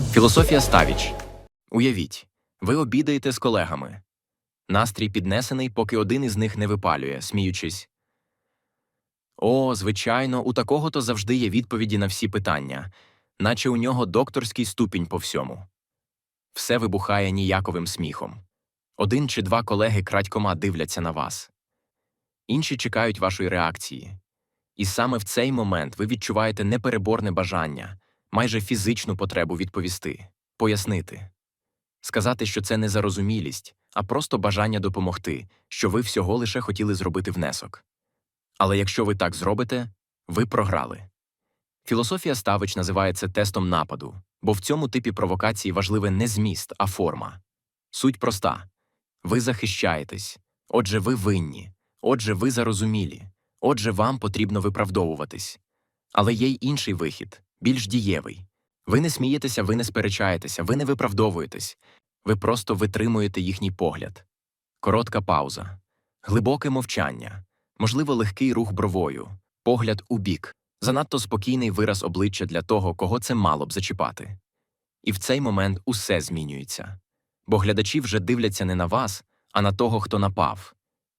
Філософія Ставіч. Уявіть, ви обідаєте з колегами. Настрій піднесений, поки один із них не випалює, сміючись. О, звичайно, у такого то завжди є відповіді на всі питання, наче у нього докторський ступінь по всьому. Все вибухає ніяковим сміхом. Один чи два колеги крадькома дивляться на вас. Інші чекають вашої реакції. І саме в цей момент ви відчуваєте непереборне бажання, майже фізичну потребу відповісти, пояснити, сказати, що це не зарозумілість, а просто бажання допомогти, що ви всього лише хотіли зробити внесок. Але якщо ви так зробите, ви програли. Філософія Ставич називає це тестом нападу, бо в цьому типі провокації важливе не зміст, а форма. Суть проста ви захищаєтесь, отже, ви винні, отже, ви зарозумілі, отже, вам потрібно виправдовуватись. Але є й інший вихід, більш дієвий. Ви не смієтеся, ви не сперечаєтеся, ви не виправдовуєтесь, ви просто витримуєте їхній погляд. Коротка пауза, глибоке мовчання, можливо, легкий рух бровою, погляд у бік, занадто спокійний вираз обличчя для того, кого це мало б зачіпати. І в цей момент усе змінюється. Бо глядачі вже дивляться не на вас, а на того, хто напав.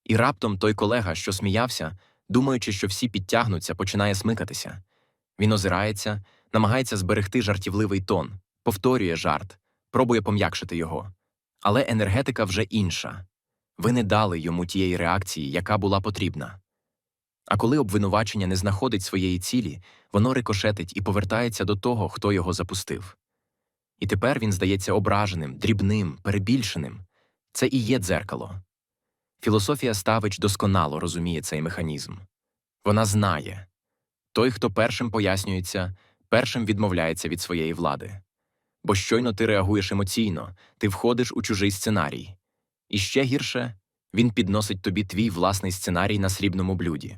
І раптом той колега, що сміявся, думаючи, що всі підтягнуться, починає смикатися. Він озирається, намагається зберегти жартівливий тон, повторює жарт, пробує пом'якшити його. Але енергетика вже інша. Ви не дали йому тієї реакції, яка була потрібна. А коли обвинувачення не знаходить своєї цілі, воно рикошетить і повертається до того, хто його запустив. І тепер він здається ображеним, дрібним, перебільшеним. Це і є дзеркало. Філософія Ставич досконало розуміє цей механізм. Вона знає той, хто першим пояснюється, першим відмовляється від своєї влади. Бо щойно ти реагуєш емоційно, ти входиш у чужий сценарій. І ще гірше він підносить тобі твій власний сценарій на срібному блюді.